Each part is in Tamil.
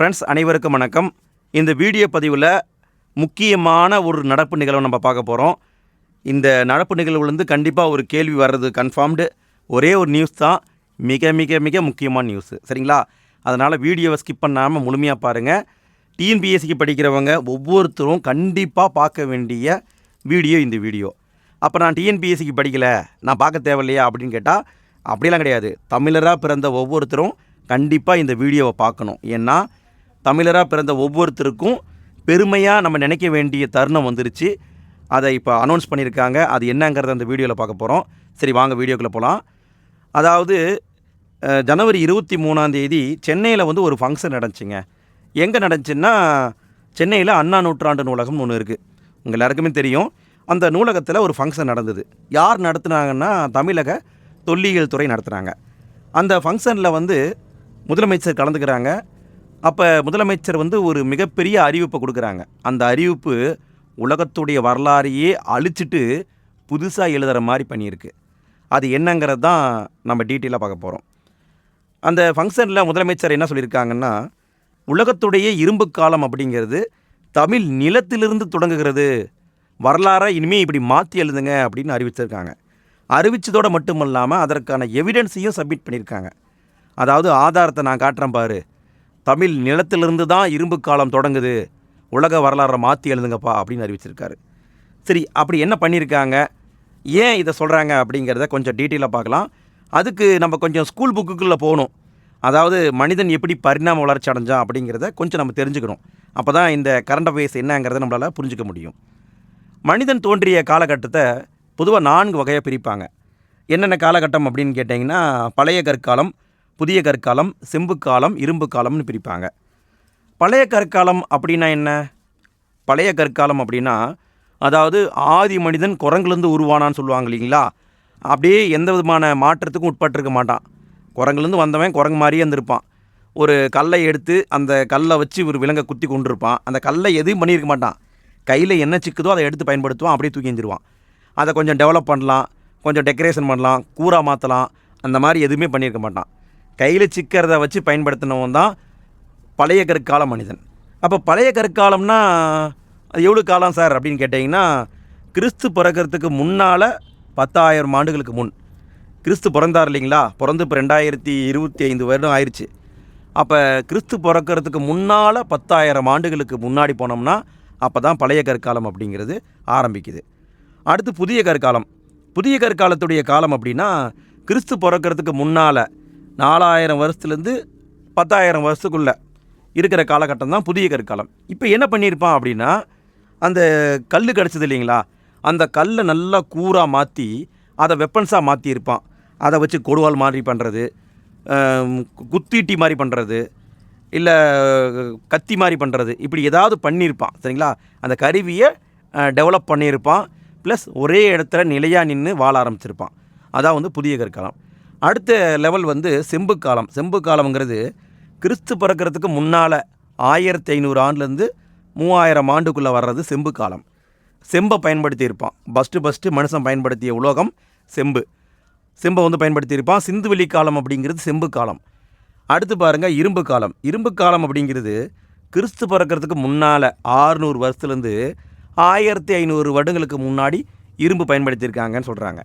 ஃப்ரெண்ட்ஸ் அனைவருக்கும் வணக்கம். இந்த வீடியோ பதிவில் முக்கியமான ஒரு நடப்பு நிகழ்வை நம்ம பார்க்க போகிறோம் இந்த நடப்பு நிகழ்வுலேருந்து கண்டிப்பாக ஒரு கேள்வி வர்றது கன்ஃபார்ம்டு ஒரே ஒரு நியூஸ் தான். மிக மிக மிக முக்கியமான நியூஸு சரிங்களா? அதனால் வீடியோவை ஸ்கிப் பண்ணாமல் முழுமையாக பாருங்கள் டிஎன்பிஎஸ்சிக்கு படிக்கிறவங்க ஒவ்வொருத்தரும் கண்டிப்பாக பார்க்க வேண்டிய வீடியோ இந்த வீடியோ. அப்போ நான் டிஎன்பிஎஸ்சிக்கு படிக்கலை. நான் பார்க்க தேவையில்லையா அப்படின்னு கேட்டால் அப்படிலாம் கிடையாது. தமிழராக பிறந்த ஒவ்வொருத்தரும் கண்டிப்பாக இந்த வீடியோவை பார்க்கணும். ஏன்னா தமிழராக பிறந்த ஒவ்வொருத்தருக்கும் பெருமையாக நம்ம நினைக்க வேண்டிய தருணம் வந்துருச்சு. அதை இப்போ அனௌன்ஸ் பண்ணியிருக்காங்க. அது என்னங்கிறத அந்த வீடியோவில் பார்க்க போகிறோம் சரி வாங்க வீடியோக்குள்ளே போகலாம் அதாவது ஜனவரி இருபத்தி மூணாந்தேதி சென்னையில் வந்து ஒரு ஃபங்க்ஷன் நடந்துச்சுங்க. எங்கே நடந்துச்சுன்னா சென்னையில் அண்ணா நூற்றாண்டு நூலகம்னு ஒன்று இருக்குது உங்கள் எல்லாருக்குமே தெரியும். அந்த நூலகத்தில் ஒரு ஃபங்க்ஷன் நடந்தது. யார் நடத்துனாங்கன்னா தமிழக தொல்லியல் துறை நடத்துகிறாங்க அந்த ஃபங்க்ஷனில் வந்து முதலமைச்சர் கலந்துக்கிறாங்க. அப்போ முதலமைச்சர் வந்து ஒரு மிகப்பெரிய அறிவிப்பை கொடுக்குறாங்க. அந்த அறிவிப்பு உலகத்துடைய வரலாறையே அழிச்சிட்டு புதுசாக எழுதுகிற மாதிரி பண்ணியிருக்கு. அது என்னங்கிறது தான் நம்ம டீட்டெயிலாக பார்க்க போகிறோம் அந்த ஃபங்க்ஷனில் முதலமைச்சர் என்ன சொல்லியிருக்காங்கன்னா உலகத்துடைய இரும்பு காலம் அப்படிங்கிறது தமிழ் நிலத்திலிருந்து தொடங்குகிறது. வரலாறை இனிமேல் இப்படி மாற்றி எழுதுங்க அப்படின்னு அறிவிச்சிருக்காங்க. அறிவிச்சதோடு மட்டும் இல்லாமல் அதற்கான எவிடன்ஸையும் சப்மிட் பண்ணியிருக்காங்க. அதாவது ஆதாரத்தை நான் காட்டுறேன் பாரு. தமிழ் நிலத்திலிருந்து தான் இரும்பு காலம் தொடங்குது. உலக வரலாறை மாற்றி எழுதுங்கப்பா அப்படின்னு அறிவிச்சிருக்காரு. சரி அப்படி என்ன பண்ணியிருக்காங்க? ஏன் இதை சொல்கிறாங்க அப்படிங்கிறத கொஞ்சம் டீட்டெயிலாக பார்க்கலாம். அதுக்கு நம்ம கொஞ்சம் ஸ்கூல் புக்குக்குள்ளே போகணும். அதாவது மனிதன் எப்படி பரிணாம வளர்ச்சி அடைஞ்சான் அப்படிங்கிறத கொஞ்சம் நம்ம தெரிஞ்சுக்கணும். அப்போ தான் இந்த கரண்ட் அஃபேர்ஸ் என்னங்கிறத நம்மளால் புரிஞ்சுக்க முடியும். மனிதன் தோன்றிய காலகட்டத்தை பொதுவாக நான்கு வகையாக பிரிப்பாங்க. என்னென்ன காலகட்டம் அப்படின்னு கேட்டிங்கன்னா பழைய கற்காலம் புதிய கற்காலம் செம்பு காலம் இரும்பு காலம்னு பிரிப்பாங்க. பழைய கற்காலம் அப்படின்னா என்ன? பழைய கற்காலம் அப்படின்னா அதாவது ஆதி மனிதன் குரங்குலேருந்து உருவானான்னு சொல்லுவாங்க இல்லைங்களா? அப்படியே எந்த விதமான மாற்றத்துக்கும் உட்பட்டிருக்க மாட்டான். குரங்குலேருந்து வந்தவன் குரங்கு மாதிரியே இருந்திருப்பான். ஒரு கல்லை எடுத்து அந்த கல்லை வச்சு ஒரு விலங்கை குத்தி கொண்டிருப்பான் அந்த கல்லை எதுவும் பண்ணியிருக்க மாட்டான். கையில் என்ன சிக்குதோ அதை எடுத்து பயன்படுத்துவான் அப்படியே தூக்கி எஞ்சிருவான் அதை கொஞ்சம் டெவலப் பண்ணலாம் கொஞ்சம் டெக்கரேஷன் பண்ணலாம் கூரா மாற்றலாம் அந்த மாதிரி எதுவுமே பண்ணியிருக்க மாட்டான். கையில் சிக்கிறத வச்சு பயன்படுத்தினவன் தான் பழைய கற்கால மனிதன். அப்போ பழைய கற்காலம்னா அது எவ்வளோ காலம் சார் அப்படின்னு கேட்டிங்கன்னா கிறிஸ்து பிறக்கிறதுக்கு முன்னால் பத்தாயிரம் ஆண்டுகளுக்கு முன். கிறிஸ்து பிறந்தார் இல்லைங்களா? பிறந்து இப்போ ரெண்டாயிரத்தி இருபத்தி ஐந்து வருடம் ஆயிடுச்சு அப்போ கிறிஸ்து பிறக்கிறதுக்கு முன்னால் பத்தாயிரம் ஆண்டுகளுக்கு முன்னாடி போனோம்னா அப்போ தான் பழைய கற்காலம் அப்படிங்கிறது ஆரம்பிக்குது. அடுத்து புதிய கற்காலம். புதிய கற்காலத்துடைய காலம் அப்படின்னா கிறிஸ்து பிறக்கிறதுக்கு முன்னால் நாலாயிரம் வருஷத்துலேருந்து பத்தாயிரம் வருஷத்துக்குள்ளே இருக்கிற காலகட்டம் தான் புதிய கற்காலம் இப்போ என்ன பண்ணியிருப்பான் அப்படின்னா அந்த கல் கிடச்சது இல்லைங்களா? அந்த கல்லை நல்லா கூராக மாற்றி அதை வெப்பன்ஸாக மாற்றியிருப்பான் அதை வச்சு கொடுவால் மாதிரி பண்ணுறது குத்தீட்டி மாதிரி பண்ணுறது இல்லை கத்தி மாதிரி பண்ணுறது இப்படி ஏதாவது பண்ணியிருப்பான் சரிங்களா? அந்த கருவியை டெவலப் பண்ணியிருப்பான். ப்ளஸ் ஒரே இடத்துல நிலையாக நின்று வாழ ஆரம்பிச்சிருப்பான். அதான் வந்து புதிய கற்காலம் அடுத்த லெவல் வந்து செம்பு காலம். செம்பு காலம்ங்கிறது கிறிஸ்து பிறக்கிறதுக்கு முன்னால் ஆயிரத்தி ஐநூறு ஆண்டுலேருந்து மூவாயிரம் ஆண்டுக்குள்ளே வர்றது செம்பு காலம். செம்பை பயன்படுத்தியிருப்பான். ஃபஸ்ட்டு ஃபஸ்ட்டு மனுஷன் பயன்படுத்திய உலோகம் செம்பு. செம்பை வந்து பயன்படுத்தியிருப்பான். சிந்துவெளி காலம் அப்படிங்கிறது செம்பு காலம். அடுத்து பாருங்கள் இரும்பு காலம். இரும்பு காலம் அப்படிங்கிறது கிறிஸ்து பிறக்கிறதுக்கு முன்னால் ஆறுநூறு வருஷத்துலேருந்து ஆயிரத்தி ஐநூறு வருடங்களுக்கு முன்னாடி இரும்பு பயன்படுத்தியிருக்காங்கன்னு சொல்கிறாங்க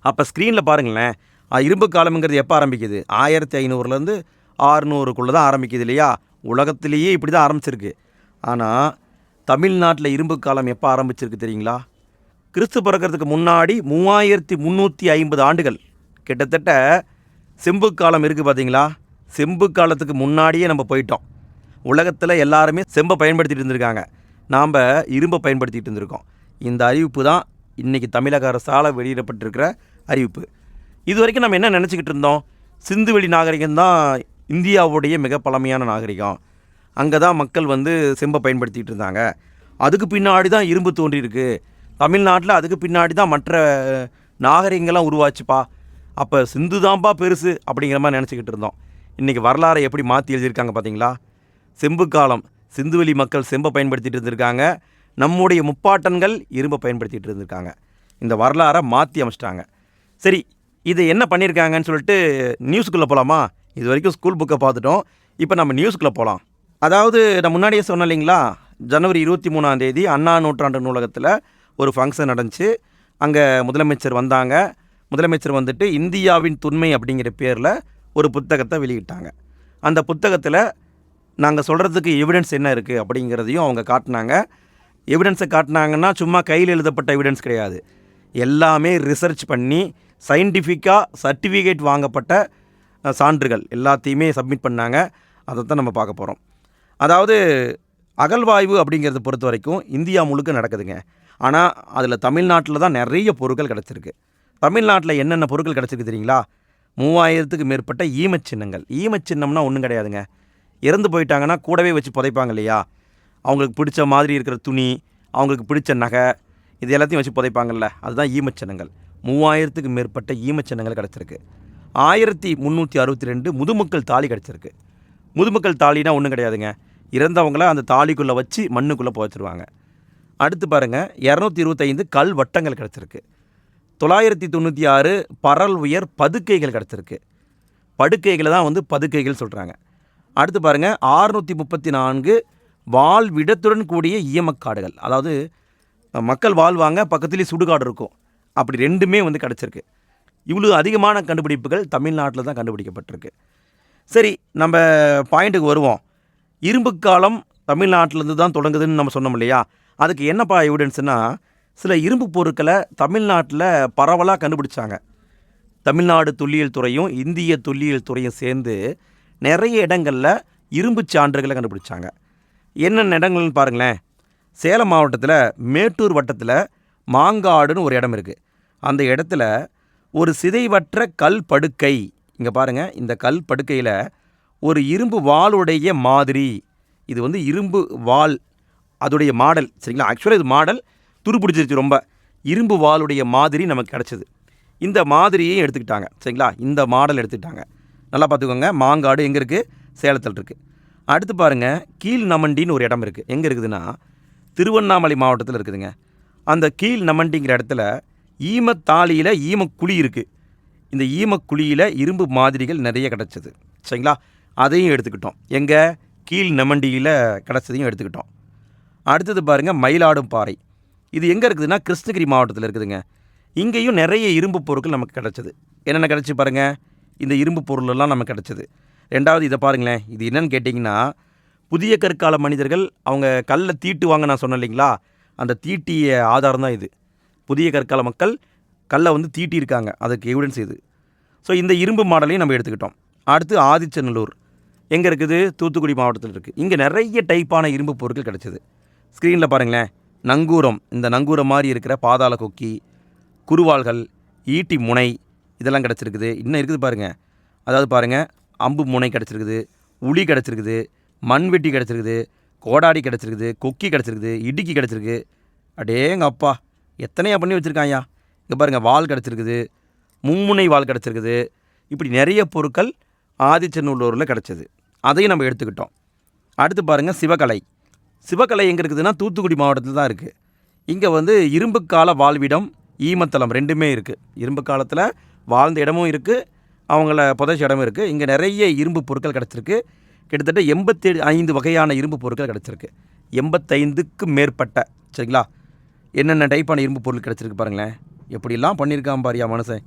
அப்போ ஸ்க்ரீனில் பாருங்களேன். இரும்பு காலம்ங்கிறது எப்போ ஆரம்பிக்குது? ஆயிரத்தி ஐநூறுலேருந்து ஆறுநூறுக்குள்ளே தான் ஆரம்பிக்குது இல்லையா? உலகத்திலேயே இப்படி தான் ஆரம்பிச்சிருக்கு. ஆனால் தமிழ்நாட்டில் இரும்பு காலம் எப்போ ஆரம்பிச்சிருக்கு தெரியுங்களா? கிறிஸ்து பிறக்கிறதுக்கு முன்னாடி மூவாயிரத்தி முந்நூற்றி ஐம்பது ஆண்டுகள். கிட்டத்தட்ட செம்பு காலம் இருக்குது பார்த்தீங்களா? செம்பு காலத்துக்கு முன்னாடியே நம்ம போயிட்டோம். உலகத்தில் எல்லாருமே செம்பை பயன்படுத்திகிட்டு இருந்திருக்காங்க. நாம் இரும்பை பயன்படுத்திகிட்டு இருந்திருக்கோம். இந்த அறிவிப்பு தான் இன்றைக்கி தமிழக அரசால் வெளியிடப்பட்டிருக்கிற அறிவிப்பு. இது வரைக்கும் நம்ம என்ன நினச்சிக்கிட்டு இருந்தோம்? சிந்துவெளி நாகரிகம் தான் இந்தியாவுடைய மிக பழமையான நாகரிகம். அங்கே தான் மக்கள் வந்து செம்பை பயன்படுத்திகிட்டு இருந்தாங்க. அதுக்கு பின்னாடி தான் இரும்பு தோன்றியிருக்கு தமிழ்நாட்டில் அதுக்கு பின்னாடி தான் மற்ற நாகரிகங்கள்லாம் உருவாச்சுப்பா. அப்போ சிந்து தான்ப்பா பெருசு அப்படிங்கிற மாதிரி நினச்சிக்கிட்டு இருந்தோம். இன்றைக்கி வரலாறை எப்படி மாற்றி எழுதியிருக்காங்க பார்த்தீங்களா செம்பு காலம் சிந்துவெளி மக்கள் செம்பை பயன்படுத்திகிட்டு இருந்திருக்காங்க. நம்முடைய முப்பாட்டன்கள் இரும்பை பயன்படுத்திகிட்டு இருந்திருக்காங்க. இந்த வரலாறை மாற்றி அமைச்சிட்டாங்க. சரி இது என்ன பண்ணியிருக்காங்கன்னு சொல்லிட்டு நியூஸுக்குள்ளே போகலாமா இது வரைக்கும் ஸ்கூல் புக்கை பார்த்துட்டோம். இப்போ நம்ம நியூஸ்க்குள்ளே போகலாம் அதாவது நான் முன்னாடியே சொன்னேன் இல்லைங்களா? ஜனவரி இருபத்தி மூணாம் தேதி அண்ணா நூற்றாண்டு நூலகத்தில் ஒரு ஃபங்க்ஷன் நடந்துச்சு. அங்கே முதலமைச்சர் வந்தாங்க. முதலமைச்சர் வந்துட்டு இந்தியாவின் துண்மை அப்படிங்கிற பேரில் ஒரு புத்தகத்தை வெளியிட்டாங்க. அந்த புத்தகத்தில் நாங்கள் சொல்கிறதுக்கு எவிடன்ஸ் என்ன இருக்குது அப்படிங்கிறதையும் அவங்க காட்டினாங்க. எவிடன்ஸை காட்டினாங்கன்னா சும்மா கையில் எழுதப்பட்ட எவிடன்ஸ் கிடையாது. எல்லாமே ரிசர்ச் பண்ணி சயின்டிஃபிக்காக சர்டிஃபிகேட் வாங்கப்பட்ட சான்றுகள் எல்லாத்தையுமே சப்மிட் பண்ணாங்க. அதை தான் நம்ம பார்க்க போகிறோம் அதாவது அகழ்வாய்வு அப்படிங்கிறத பொறுத்த வரைக்கும் இந்தியா முழுக்க நடக்குதுங்க. ஆனால் அதில் தமிழ்நாட்டில் தான் நிறைய பொருட்கள் கிடச்சிருக்கு. தமிழ்நாட்டில் என்னென்ன பொருட்கள் கிடச்சிருக்கு தெரியுங்களா? மூவாயிரத்துக்கு மேற்பட்ட ஈமச்சின்னங்கள் சின்னங்கள். ஒன்றும் கிடையாதுங்க. இறந்து போயிட்டாங்கன்னா கூடவே வச்சு புதைப்பாங்க இல்லையா? அவங்களுக்கு பிடிச்ச மாதிரி இருக்கிற துணி அவங்களுக்கு பிடிச்ச நகை இது எல்லாத்தையும் வச்சு புதைப்பாங்கல்ல. அதுதான் ஈமச்சின்னங்கள் மூவாயிரத்துக்கு மேற்பட்ட ஈமச் சின்னங்கள் கிடச்சிருக்கு. ஆயிரத்தி முந்நூற்றி அறுபத்தி ரெண்டு முதுமக்கள் தாலி கிடச்சிருக்கு. முதுமக்கள் தாலினா ஒன்றும் கிடையாதுங்க. இறந்தவங்கள அந்த தாலிக்குள்ளே வச்சு மண்ணுக்குள்ளே புதைச்சிருவாங்க. அடுத்து பாருங்கள் இரநூத்தி இருபத்தைந்து கல் வட்டங்கள் கிடச்சிருக்கு. தொள்ளாயிரத்தி தொண்ணூற்றி ஆறு பரல் உயர் பதுக்கைகள் கிடச்சிருக்கு. படுக்கைகளை தான் வந்து பதுக்கைகள் சொல்கிறாங்க அடுத்து பாருங்கள் ஆறுநூற்றி முப்பத்தி நான்கு வாழ்விடத்துடன் கூடிய ஈமக்காடுகள். அதாவது மக்கள் வாழ்வாங்க பக்கத்துலேயே சுடுகாடு இருக்கும். அப்படி ரெண்டுமே வந்து கிடச்சிருக்கு. இவ்வளோ அதிகமான கண்டுபிடிப்புகள் தமிழ்நாட்டில் தான் கண்டுபிடிக்கப்பட்டிருக்கு. சரி நம்ம பாயிண்ட்டுக்கு வருவோம். இரும்பு காலம் தமிழ்நாட்டிலேருந்து தான் தொடங்குதுன்னு நம்ம சொன்னோம் இல்லையா? அதுக்கு என்னப்பா எவிடன்ஸ்னால் சில இரும்பு பொருட்களை தமிழ்நாட்டில் பரவலாக கண்டுபிடிச்சாங்க. தமிழ்நாடு தொல்லியல் துறையும் இந்திய தொல்லியல் துறையும் சேர்ந்து நிறைய இடங்களில் இரும்பு சான்றுகளை கண்டுபிடிச்சாங்க. என்னென்ன இடங்கள்னு பாருங்களேன். சேலம் மாவட்டத்தில் மேட்டூர் வட்டத்தில் மாங்காடுன்னு ஒரு இடம் இருக்குது அந்த இடத்துல ஒரு சிதைவற்ற கல் படுக்கை. இங்கே பாருங்கள் இந்த கல் படுக்கையில் ஒரு இரும்பு வாளுடைய மாதிரி. இது வந்து இரும்பு வாள் அதோடைய மாடல். சரிங்களா? ஆக்சுவலாக இது மாடல். துருப்பிடிச்சிருச்சு ரொம்ப. இரும்பு வாளுடைய மாதிரி நமக்கு கிடச்சிது. இந்த மாதிரியே எடுத்துக்கிட்டாங்க. சரிங்களா? இந்த மாடல் எடுத்துக்கிட்டாங்க. நல்லா பார்த்துக்கோங்க. மாங்காடு எங்கே இருக்குது சேலத்தில் இருக்குது அடுத்து பாருங்கள் கீழ் நமண்டின்னு ஒரு இடம் இருக்குது எங்கே இருக்குதுன்னா திருவண்ணாமலை மாவட்டத்தில் இருக்குதுங்க. அந்த கீழ் நமண்டிங்கிற இடத்துல ஈமத்தாளியில் ஈமக்குழி இருக்குது இந்த ஈமக்குழியில் இரும்பு மாதிரிகள் நிறைய கிடச்சிது. சரிங்களா? அதையும் எடுத்துக்கிட்டோம். எங்கள் கீழ் நமண்டியில் கிடச்சதையும் எடுத்துக்கிட்டோம். அடுத்தது பாருங்கள் மயிலாடும் பாறை. இது எங்கே இருக்குதுன்னா கிருஷ்ணகிரி மாவட்டத்தில் இருக்குதுங்க. இங்கேயும் நிறைய இரும்பு பொருட்கள் நமக்கு கிடச்சிது. என்னென்ன கிடச்சி பாருங்கள் இந்த இரும்பு பொருளெல்லாம் நமக்கு கிடச்சிது. ரெண்டாவது இதை பாருங்களேன். இது என்னென்னு கேட்டிங்கன்னா புதிய கற்கால மனிதர்கள் அவங்க கல்லை தீட்டுவாங்க நான் சொன்னேன் இல்லைங்களா? அந்த தீட்டிய ஆதாரம் தான் இது. புதிய கற்கால மக்கள் கல்லை வந்து தீட்டியிருக்காங்க. அதுக்கு எவிடன்ஸ் இது. ஸோ இந்த இரும்பு மாடலையும் நம்ம எடுத்துக்கிட்டோம். அடுத்து ஆதிச்சநல்லூர். எங்கே இருக்குது? தூத்துக்குடி மாவட்டத்தில் இருக்குது இங்கே நிறைய டைப்பான இரும்பு பொருட்கள் கிடச்சிது. ஸ்க்ரீனில் பாருங்களேன். நங்கூரம். இந்த நங்கூரம் மாதிரி இருக்கிற பாதாள கொக்கி குருவாள்கள் ஈட்டி முனை இதெல்லாம் கிடச்சிருக்குது. இன்னும் இருக்குது பாருங்கள் அதாவது பாருங்கள் அம்பு முனை கிடச்சிருக்குது. உளி கிடச்சிருக்குது. மண்வெட்டி கிடச்சிருக்குது. கோடாடி கிடச்சிருக்குது. கொக்கி கிடச்சிருக்குது. இடுக்கி கிடச்சிருக்கு. அடேங்க அப்பா எத்தனையா பண்ணி வச்சுருக்காயா இங்கே பாருங்கள் வால் கிடச்சிருக்குது. மும்முனை வால் கிடச்சிருக்குது. இப்படி நிறைய பொருட்கள் ஆதிச்சநல்லூரில் கிடச்சிது. அதையும் நம்ம எடுத்துக்கிட்டோம். அடுத்து பாருங்கள் சிவகலை. சிவகலை எங்கே இருக்குதுன்னா தூத்துக்குடி மாவட்டத்தில் தான் இருக்குது இங்கே வந்து இரும்பு கால வாழ்விடம் ஈமத்தலம் ரெண்டுமே இருக்குது இரும்பு காலத்தில் வாழ்ந்த இடமும் இருக்குது அவங்கள புதைச்ச இடமும் இருக்குது இங்கே நிறைய இரும்பு பொருட்கள் கிடச்சிருக்கு. கிட்டத்தட்ட எண்பத்தி ஐந்து வகையான இரும்பு பொருட்கள் கிடச்சிருக்கு. எண்பத்தைந்துக்கு மேற்பட்ட சரிங்களா? என்னென்ன டைப்பான இரும்பு பொருள் கிடச்சிருக்கு பாருங்களேன். எப்படிலாம் பண்ணியிருக்கான் பாரியா மனுஷன்.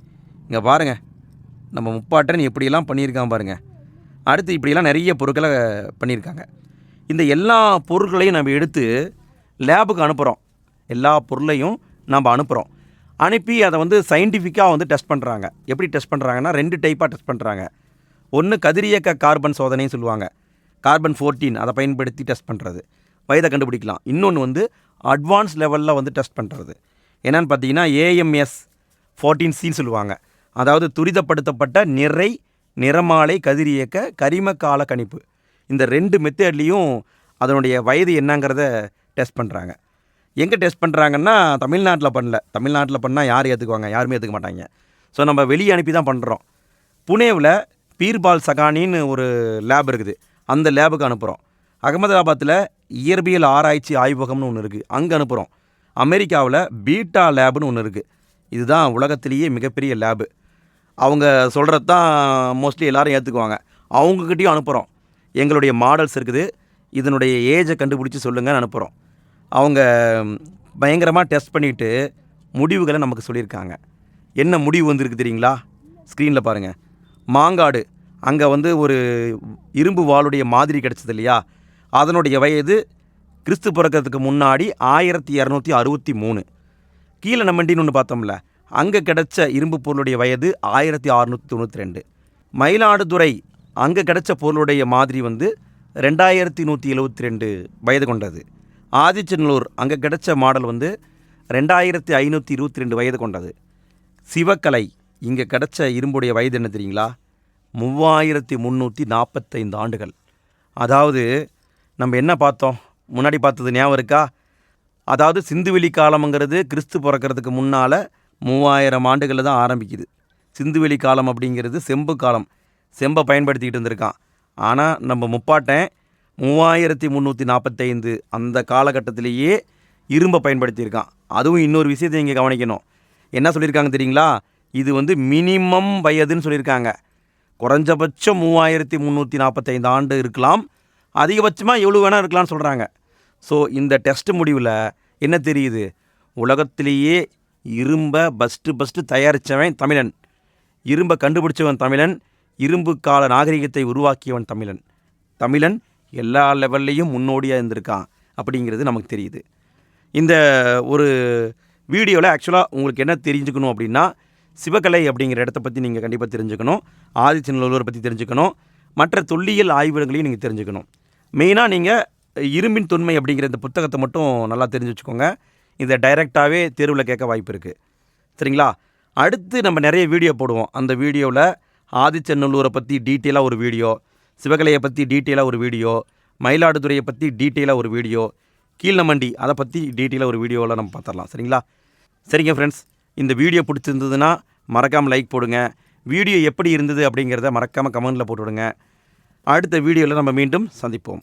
இங்கே பாருங்கள் நம்ம முப்பாட்டன் எப்படியெல்லாம் பண்ணியிருக்கான் பாருங்கள் அடுத்து இப்படியெல்லாம் நிறைய பொருட்களை பண்ணியிருக்காங்க. இந்த எல்லா பொருட்களையும் நம்ம எடுத்து லேபுக்கு அனுப்புகிறோம் எல்லா பொருளையும் நம்ம அனுப்புகிறோம் அனுப்பி அதை வந்து சயின்டிஃபிக்காக வந்து டெஸ்ட் பண்ணுறாங்க எப்படி டெஸ்ட் பண்ணுறாங்கன்னா ரெண்டு டைப்பாக டெஸ்ட் பண்ணுறாங்க ஒன்று கதிரியக்க கார்பன் சோதனைன்னு சொல்லுவாங்க. கார்பன் 14 அதை பயன்படுத்தி டெஸ்ட் பண்ணுறது வயதை கண்டுபிடிக்கலாம். இன்னொன்று வந்து அட்வான்ஸ் லெவலில் வந்து டெஸ்ட் பண்ணுறது என்னென்னு பார்த்தீங்கன்னா ஏஎம்எஸ் ஃபோர்டீன் சின்னு சொல்லுவாங்க. அதாவது துரிதப்படுத்தப்பட்ட நிறை நிறமாலை கதிரியக்க கரிம கால கணிப்பு. இந்த ரெண்டு மெத்தட்லேயும் அதனுடைய வயது என்னங்கிறத டெஸ்ட் பண்ணுறாங்க எங்கே டெஸ்ட் பண்ணுறாங்கன்னா தமிழ்நாட்டில் பண்ணல. தமிழ்நாட்டில் பண்ணால் யார் ஏற்றுக்குவாங்க யாருமே ஏற்றுக்க மாட்டாங்க. ஸோ நம்ம வெளியே அனுப்பி தான் பண்ணுறோம் புனேவில் பீர்பால் சகானின்னு ஒரு லேப் இருக்குது. அந்த லேபுக்கு அனுப்புகிறோம் அகமதாபாத்தில் இயற்பியல் ஆராய்ச்சி ஆய்வகம்னு ஒன்று இருக்குது அங்கே அனுப்புகிறோம் அமெரிக்காவில் பீட்டா லேப்னு ஒன்று இருக்குது இதுதான் உலகத்திலேயே மிகப்பெரிய லேபு. அவங்க சொல்கிறது தான் மோஸ்ட்லி எல்லோரும் ஏற்றுக்குவாங்க அவங்கக்கிட்டேயும் அனுப்புகிறோம் எங்களுடைய மாடல்ஸ் இருக்குது. இதனுடைய ஏஜை கண்டுபிடிச்சி சொல்லுங்கன்னு அனுப்புகிறோம் அவங்க பயங்கரமாக டெஸ்ட் பண்ணிவிட்டு முடிவுகளை நமக்கு சொல்லியிருக்காங்க. என்ன முடிவு வந்திருக்கு தெரியுங்களா? ஸ்க்ரீனில் பாருங்கள் மாங்காடு. அங்கே வந்து ஒரு இரும்பு வாளுடைய மாதிரி கிடச்சது இல்லையா? அதனுடைய வயது கிறிஸ்து பிறக்கிறதுக்கு முன்னாடி ஆயிரத்தி இரநூத்தி அறுபத்தி மூணு. கீழே நம்மண்டின்னு ஒன்று பார்த்தோம்ல அங்கே கிடைச்ச இரும்பு பொருளுடைய வயது ஆயிரத்தி அறுநூற்றி தொண்ணூற்றி ரெண்டு. மயிலாடுதுறை அங்கே கிடைச்ச பொருளுடைய மாதிரி வந்து ரெண்டாயிரத்தி நூற்றி எழுபத்தி ரெண்டு வயது கொண்டது. ஆதிச்சநல்லூர் அங்கே கிடைச்ச மாடல் வந்து ரெண்டாயிரத்தி ஐநூற்றி இருபத்தி ரெண்டு வயது கொண்டது. சிவக்கலை இங்கே கிடைச்ச இரும்புடைய வயது என்ன தெரியுங்களா? மூவாயிரத்தி முந்நூற்றி நாற்பத்தைந்து ஆண்டுகள். அதாவது நம்ம என்ன பார்த்தோம்? முன்னாடி பார்த்தது ஞாபகம் இருக்கா? அதாவது சிந்துவெளி காலம்ங்கிறது கிறிஸ்து பிறக்கிறதுக்கு முன்னால் மூவாயிரம் ஆண்டுகளில் தான் ஆரம்பிக்குது. சிந்துவெளி காலம் அப்படிங்கிறது செம்பு காலம். செம்பை பயன்படுத்திக்கிட்டு இருந்திருக்கான். ஆனால் நம்ம முப்பாட்டன் மூவாயிரத்தி முந்நூற்றி நாற்பத்தைந்து அந்த காலகட்டத்திலேயே இரும்பை பயன்படுத்தியிருக்கான். அதுவும் இன்னொரு விஷயத்தை இங்கே கவனிக்கணும். என்ன சொல்லியிருக்காங்க தெரியுங்களா? இது வந்து மினிமம் வயதுன்னு சொல்லியிருக்காங்க. குறைஞ்சபட்சம் மூவாயிரத்தி முந்நூற்றி நாற்பத்தைந்து ஆண்டு இருக்கலாம். அதிகபட்சமாக எவ்வளோ வேணால் இருக்கலாம்னு சொல்கிறாங்க ஸோ இந்த டெஸ்ட் முடிவில் என்ன தெரியுது? உலகத்திலேயே இரும்பை ஃபஸ்ட்டு ஃபஸ்ட்டு தயாரித்தவன் தமிழன். இரும்பை கண்டுபிடிச்சவன் தமிழன். இரும்பு கால நாகரிகத்தை உருவாக்கியவன் தமிழன். தமிழன் எல்லா லெவல்லையும் முன்னோடியாக இருந்திருக்கான் அப்படிங்கிறது நமக்கு தெரியுது. இந்த ஒரு வீடியோவில் ஆக்சுவலாக உங்களுக்கு என்ன தெரிஞ்சுக்கணும் அப்படின்னா சிவகலை அப்படிங்கிற இடத்த பற்றி நீங்கள் கண்டிப்பாக தெரிஞ்சுக்கணும். ஆதிச்சநல்லூரை பற்றி தெரிஞ்சுக்கணும். மற்ற தொல்லியல் ஆய்வுகளையும் நீங்கள் தெரிஞ்சுக்கணும். மெயினாக நீங்கள் இரும்பின் தொன்மை அப்படிங்கிற இந்த புத்தகத்தை மட்டும் நல்லா தெரிஞ்சு வச்சுக்கோங்க. இதை டைரெக்டாகவே தேர்வில் கேட்க வாய்ப்பு இருக்குது சரிங்களா? அடுத்து நம்ம நிறைய வீடியோ போடுவோம். அந்த வீடியோவில் ஆதிச்சநல்லூரை பற்றி டீட்டெயிலாக ஒரு வீடியோ சிவகலையை பற்றி டீட்டெயிலாக ஒரு வீடியோ மயிலாடுதுறையை பற்றி டீட்டெயிலாக ஒரு வீடியோ கீழ்நமண்டி அதை பற்றி டீட்டெயிலாக ஒரு வீடியோவில் நம்ம பார்த்துடலாம். சரிங்களா? சரிங்க ஃப்ரெண்ட்ஸ் இந்த வீடியோ பிடிச்சிருந்ததுன்னா மறக்காமல் லைக் போடுங்க. வீடியோ எப்படி இருந்தது அப்படிங்கிறத மறக்காமல் கமெண்ட்டில் போட்டுவிடுங்க. அடுத்த வீடியோவில் நம்ம மீண்டும் சந்திப்போம்.